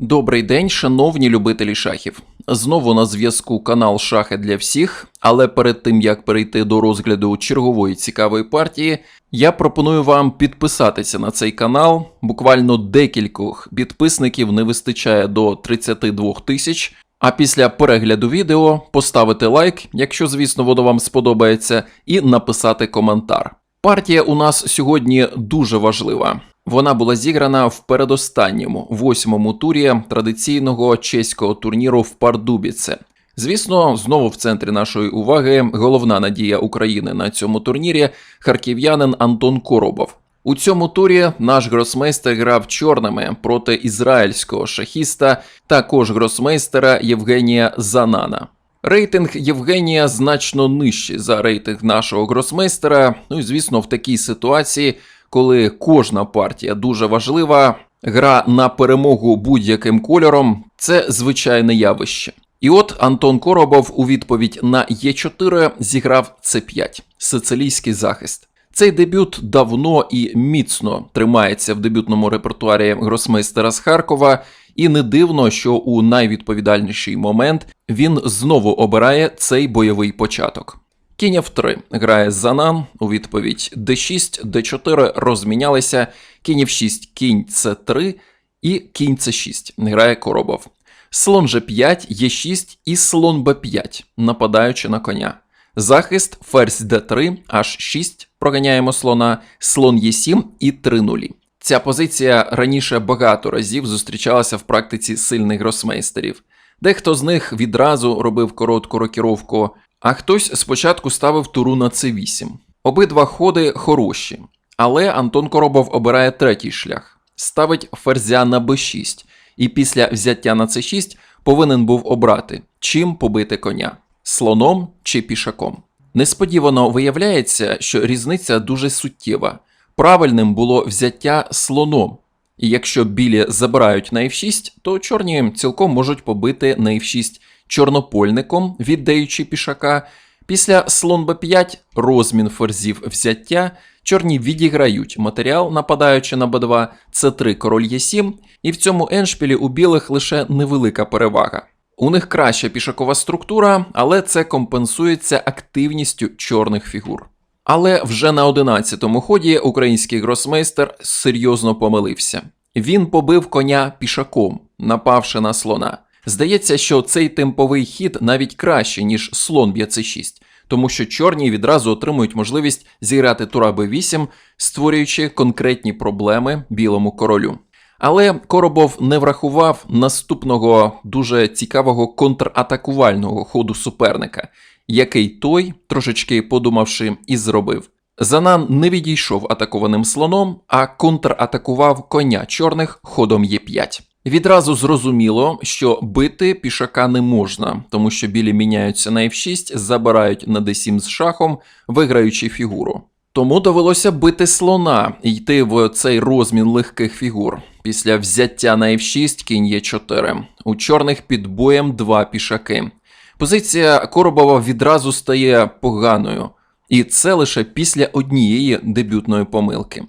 Добрий день, шановні любителі шахів. Знову на зв'язку канал Шахи для всіх. Але перед тим як перейти до розгляду чергової цікавої партії, я пропоную вам підписатися на цей канал. Буквально декількох підписників не вистачає до 32 тисяч. А після перегляду відео поставити лайк, якщо, звісно, воно вам сподобається, і написати коментар. Партія у нас сьогодні дуже важлива. Вона була зіграна в передостанньому восьмому турі традиційного чеського турніру в Пардубіце. Звісно, знову в центрі нашої уваги головна надія України на цьому турнірі харків'янин Антон Коробов. У цьому турі наш гросмейстер грав чорними проти ізраїльського шахіста, також гросмейстера Євгенія Занана. Рейтинг Євгенія значно нижчий за рейтинг нашого гросмейстера. Ну і звісно, в такій ситуації, коли кожна партія дуже важлива, гра на перемогу будь-яким кольором це звичайне явище. І от Антон Коробов у відповідь на Е4 зіграв С5 сицилійський захист. Цей дебют давно і міцно тримається в дебютному репертуарі гросмейстера з Харкова, і не дивно, що у найвідповідальніший момент він знову обирає цей бойовий початок. Кінь F3 грає Занан у відповідь D6, D4 розмінялися, кінь F6, кінь C3 і кінь C6 грає Коробов. Слон G5, Е6 і слон Б5, нападаючи на коня. Захист ферзь d3, h6, проганяємо слона, слон Е7 і 3 нулі. Ця позиція раніше багато разів зустрічалася в практиці сильних гросмейстерів. Дехто з них відразу робив коротку рокіровку, а хтось спочатку ставив туру на c8. Обидва ходи хороші, але Антон Коробов обирає третій шлях, ставить ферзя на b6, і після взяття на c6 повинен був обрати, чим побити коня слоном чи пішаком. Несподівано виявляється, що різниця дуже суттєва. Правильним було взяття слоном. І якщо білі забирають на f6, то чорні цілком можуть побити на f6 чорнопольником, віддаючи пішака. Після слон b5 розмін ферзів взяття, чорні відіграють матеріал, нападаючи на b2, c3 король e7, і в цьому еншпілі у білих лише невелика перевага. У них краща пішакова структура, але це компенсується активністю чорних фігур. Але вже на 11-му ході український гросмейстер серйозно помилився. Він побив коня пішаком, напавши на слона. Здається, що цей темповий хід навіть краще, ніж слон б'є c6, тому що чорні відразу отримують можливість зіграти тура b8, створюючи конкретні проблеми білому королю. Але Коробов не врахував наступного дуже цікавого контратакувального ходу суперника, який той, трошечки подумавши, і зробив. Занан не відійшов атакованим слоном, а контратакував коня чорних ходом Е5. Відразу зрозуміло, що бити пішака не можна, тому що білі міняються на F6, забирають на D7 з шахом, виграючи фігуру. Тому довелося бити слона і йти в цей розмін легких фігур. Після взяття на F6 кінь Е4. У чорних під боєм два пішаки. Позиція Коробова відразу стає поганою, і це лише після однієї дебютної помилки.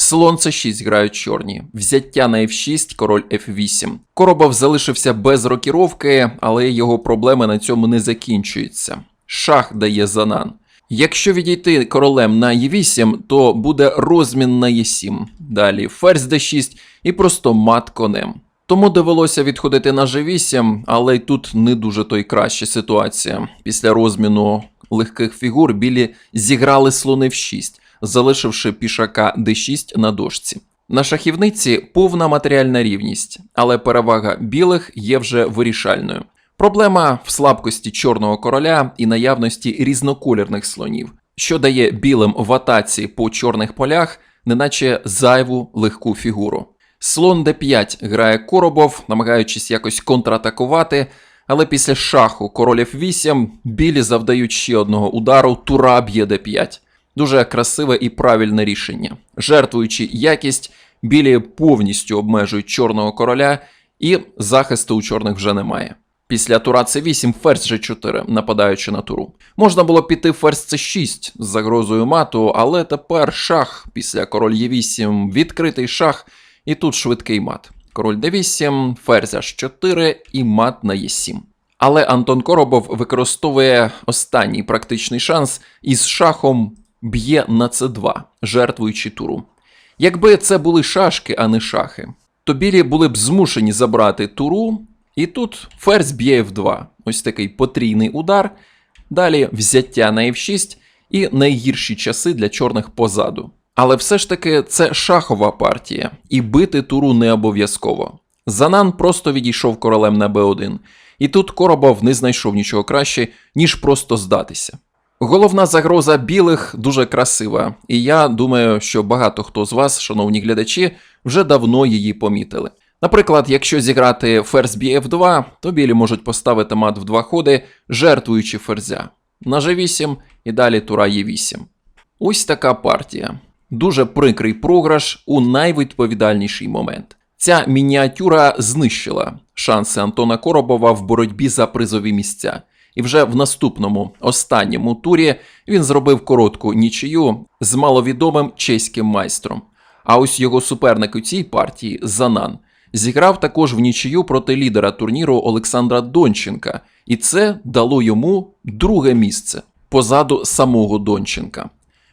Слон С6 грають чорні, взяття на F6, король F8. Коробов залишився без рокіровки, але його проблеми на цьому не закінчуються. Шах дає занан. Якщо відійти королем на Е8, то буде розмін на Е7. Далі ферзь d6 і просто мат конем. Тому довелося відходити на G8, але й тут не дуже то й краща ситуація. Після розміну легких фігур білі зіграли слони в 6, залишивши пішака d6 на дошці. На шахівниці повна матеріальна рівність, але перевага білих є вже вирішальною. Проблема в слабкості чорного короля і наявності різнокольорних слонів, що дає білим в атаці по чорних полях, неначе зайву легку фігуру. Слон d5 грає Коробов, намагаючись якось контратакувати, але після шаху король f8 білі завдають ще одного удару, тура б'є d5. Дуже красиве і правильне рішення. Жертвуючи якість, білі повністю обмежують чорного короля, і захисту у чорних вже немає. Після тура c8 ферзь g4, нападаючи на туру. Можна було піти ферзь c6 з загрозою мату, але тепер шах після король e8, відкритий шах, і тут швидкий мат. король d8, ферзь h4 і мат на e7. Але Антон Коробов використовує останній практичний шанс і з шахом б'є на c2, жертвуючи туру. Якби це були шашки, а не шахи, то білі були б змушені забрати туру, і тут ферзь б'є f2. Ось такий потрійний удар. Далі взяття на f6 і найгірші часи для чорних позаду. Але все ж таки це шахова партія, і бити туру не обов'язково. Занан просто відійшов королем на b1, і тут Коробов не знайшов нічого краще, ніж просто здатися. Головна загроза білих дуже красива, і я думаю, що багато хто з вас, шановні глядачі, вже давно її помітили. Наприклад, якщо зіграти ферзь б'є f2, то білі можуть поставити мат в два ходи, жертвуючи ферзя. На g8 і далі тура e8. Ось така партія. Дуже прикрий програш у найвідповідальніший момент. Ця мініатюра знищила шанси Антона Коробова в боротьбі за призові місця. І вже в наступному останньому турі він зробив коротку нічию з маловідомим чеським майстром. А ось його суперник у цій партії Занан зіграв також в нічию проти лідера турніру Олександра Донченка, і це дало йому друге місце позаду самого Донченка.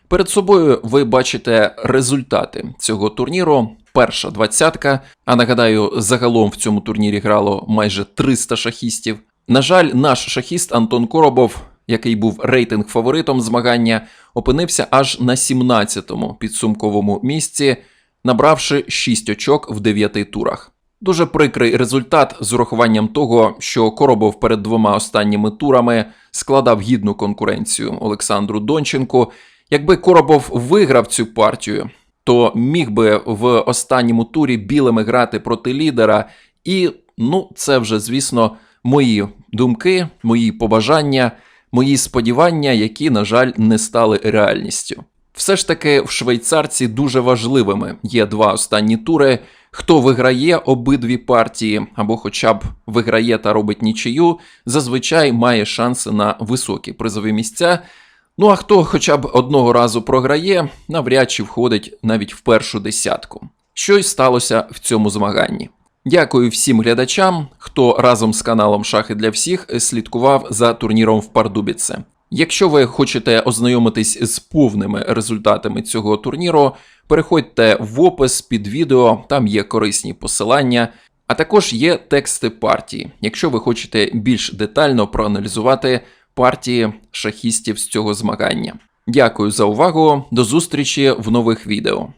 Перед собою ви бачите результати цього турніру. Перша двадцятка. А нагадаю, загалом в цьому турнірі грало майже 300 шахістів. На жаль, наш шахіст Антон Коробов, який був рейтинг фаворитом змагання, опинився аж на 17-му підсумковому місці, набравши 6 очок в 9 турах. Дуже прикрий результат з урахуванням того, що Коробов перед двома останніми турами складав гідну конкуренцію Олександру Донченку. Якби Коробов виграв цю партію, то міг би в останньому турі білими грати проти лідера, і ну, це вже, звісно, мої думки, мої побажання, мої сподівання, які, на жаль, не стали реальністю. Все ж таки, в швейцарці дуже важливими є два останні тури. Хто виграє обидві партії, або хоча б виграє та робить нічию, зазвичай має шанси на високі призові місця. Ну а хто хоча б одного разу програє, навряд чи входить навіть в першу десятку. Що й сталося в цьому змаганні. Дякую всім глядачам, хто разом з каналом Шахи для всіх слідкував за турніром в Пардубіце. Якщо ви хочете ознайомитись з повними результатами цього турніру, переходьте в опис під відео, там є корисні посилання, а також є тексти партії, якщо ви хочете більш детально проаналізувати партії шахістів з цього змагання. Дякую за увагу, до зустрічі в нових відео.